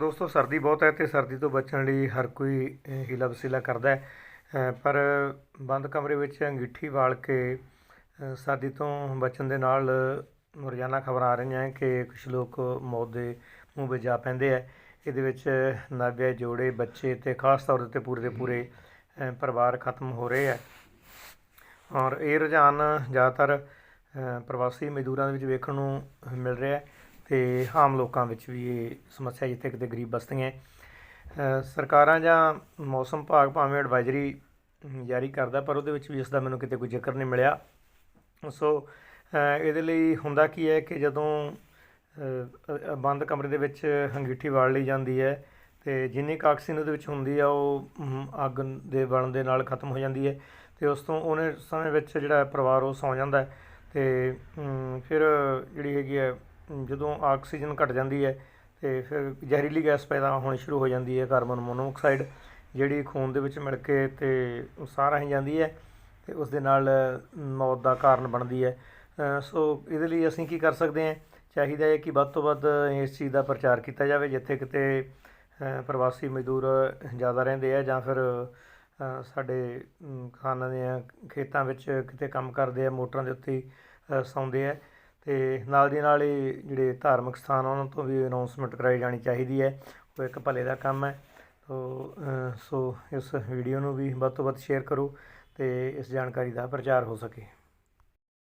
ਦੋਸਤੋ, ਸਰਦੀ ਬਹੁਤ ਹੈ ਤੇ ਸਰਦੀ ਤੋਂ ਬਚਣ ਲਈ ਹਰ ਕੋਈ ਹੀਲਾ ਵਸੀਲਾ ਕਰਦਾ ਹੈ। ਪਰ ਬੰਦ ਕਮਰੇ ਵਿੱਚ ਅੰਗੀਠੀ ਵਾਲ ਕੇ ਸਰਦੀ ਤੋਂ ਬਚਣ ਦੇ ਨਾਲ ਰੋਜ਼ਾਨਾ ਖਬਰਾਂ ਆ ਰਹੀਆਂ ਕਿ ਕੁਝ ਲੋਕ ਮੌਤ ਦੇ ਮੂੰਹ ਵਿੱਚ ਜਾ ਪੈਂਦੇ ਹੈ। ਇਹਦੇ ਵਿੱਚ ਨਵਵਿਆਹੇ ਜੋੜੇ, ਬੱਚੇ ਤੇ ਖਾਸ ਤੌਰ ਤੇ ਪੂਰੇ ਦੇ ਪੂਰੇ ਪਰਿਵਾਰ ਖਤਮ ਹੋ ਰਹੇ ਹੈ। ਔਰ ਇਹ ਰੁਝਾਨ ਜ਼ਿਆਦਾਤਰ ਪ੍ਰਵਾਸੀ ਮਜ਼ਦੂਰਾਂ ਦੇ ਵਿੱਚ ਵੇਖਣ ਨੂੰ ਮਿਲ ਰਿਹਾ ਹੈ। ਤੇ ਆਮ ਲੋਕਾਂ ਵਿੱਚ ਵੀ ਇਹ ਸਮੱਸਿਆ ਜਿੱਥੇ ਕਿਤੇ ਗਰੀਬ ਬਸਤੀਆਂ ਸਰਕਾਰਾਂ ਜਾਂ ਮੌਸਮ ਵਿਭਾਗ ਭਾਵੇਂ ਐਡਵਾਈਜ਼ਰੀ ਜਾਰੀ ਕਰਦਾ, ਪਰ ਉਹਦੇ ਵਿੱਚ ਵੀ ਇਸ ਦਾ ਮੈਨੂੰ ਕਿਤੇ ਕੋਈ ਜ਼ਿਕਰ ਨਹੀਂ ਮਿਲਿਆ। ਸੋ ਇਹਦੇ ਲਈ ਹੁੰਦਾ ਕੀ ਹੈ ਕਿ ਜਦੋਂ ਬੰਦ ਕਮਰੇ ਦੇ ਵਿੱਚ ਹੰਗੀਠੀ ਵਾਲ ਲਈ ਜਾਂਦੀ ਹੈ, ਤੇ ਜਿੰਨੀ ਕੁ ਆਕਸੀਜਨ ਉਹਦੇ ਵਿੱਚ ਹੁੰਦੀ ਆ, ਉਹ ਅੱਗ ਦੇ ਬਲਣ ਦੇ ਨਾਲ ਖਤਮ ਹੋ ਜਾਂਦੀ ਹੈ, ਤੇ ਉਸ ਤੋਂ ਉਹਨੇ ਸਮੇਂ ਵਿੱਚ ਜਿਹੜਾ ਪਰਿਵਾਰ ਉਹ ਸੌਂ ਜਾਂਦਾ ਹੈ। ਤੇ ਫਿਰ ਜਿਹੜੀ ਹੈਗੀ ਹੈ ਜਦੋਂ ਆਕਸੀਜਨ ਘਟ ਜਾਂਦੀ ਹੈ ਅਤੇ ਫਿਰ ਜ਼ਹਿਰੀਲੀ ਗੈਸ ਪੈਦਾ ਹੋਣੀ ਸ਼ੁਰੂ ਹੋ ਜਾਂਦੀ ਹੈ ਕਾਰਬਨ ਮੋਨੋਆਕਸਾਈਡ ਜਿਹੜੀ ਖੂਨ ਦੇ ਵਿੱਚ ਮਿਲ ਕੇ ਅਤੇ ਸਾਹ ਰਾਹੀਂ ਜਾਂਦੀ ਹੈ ਅਤੇ ਉਸ ਦੇ ਨਾਲ ਮੌਤ ਦਾ ਕਾਰਨ ਬਣਦੀ ਹੈ। ਸੋ ਇਹਦੇ ਲਈ ਅਸੀਂ ਕੀ ਕਰ ਸਕਦੇ ਹਾਂ? ਚਾਹੀਦਾ ਹੈ ਕਿ ਵੱਧ ਤੋਂ ਵੱਧ ਇਸ ਚੀਜ਼ ਦਾ ਪ੍ਰਚਾਰ ਕੀਤਾ ਜਾਵੇ ਜਿੱਥੇ ਕਿਤੇ ਪ੍ਰਵਾਸੀ ਮਜ਼ਦੂਰ ਜ਼ਿਆਦਾ ਰਹਿੰਦੇ ਆ ਜਾਂ ਫਿਰ ਸਾਡੇ ਅਮ, ਕਿਸਾਨਾਂ ਦੇ ਖੇਤਾਂ ਵਿੱਚ ਕਿਤੇ ਕੰਮ ਕਰਦੇ ਆ ਮੋਟਰਾਂ ਦੇ ਉੱਤੇ ਸੌਂਦੇ ਆ। ਅਤੇ ਨਾਲ ਦੀ ਨਾਲ ਇਹ ਜਿਹੜੇ ਧਾਰਮਿਕ ਸਥਾਨ ਆ, ਉਹਨਾਂ ਤੋਂ ਵੀ ਅਨਾਊਂਸਮੈਂਟ ਕਰਾਈ ਜਾਣੀ ਚਾਹੀਦੀ ਹੈ। ਉਹ ਇੱਕ ਭਲੇ ਦਾ ਕੰਮ ਹੈ। ਤੋ ਸੋ ਇਸ ਵੀਡੀਓ ਨੂੰ ਵੀ ਵੱਧ ਤੋਂ ਵੱਧ ਸ਼ੇਅਰ ਕਰੋ ਅਤੇ ਇਸ ਜਾਣਕਾਰੀ ਦਾ ਪ੍ਰਚਾਰ ਹੋ ਸਕੇ।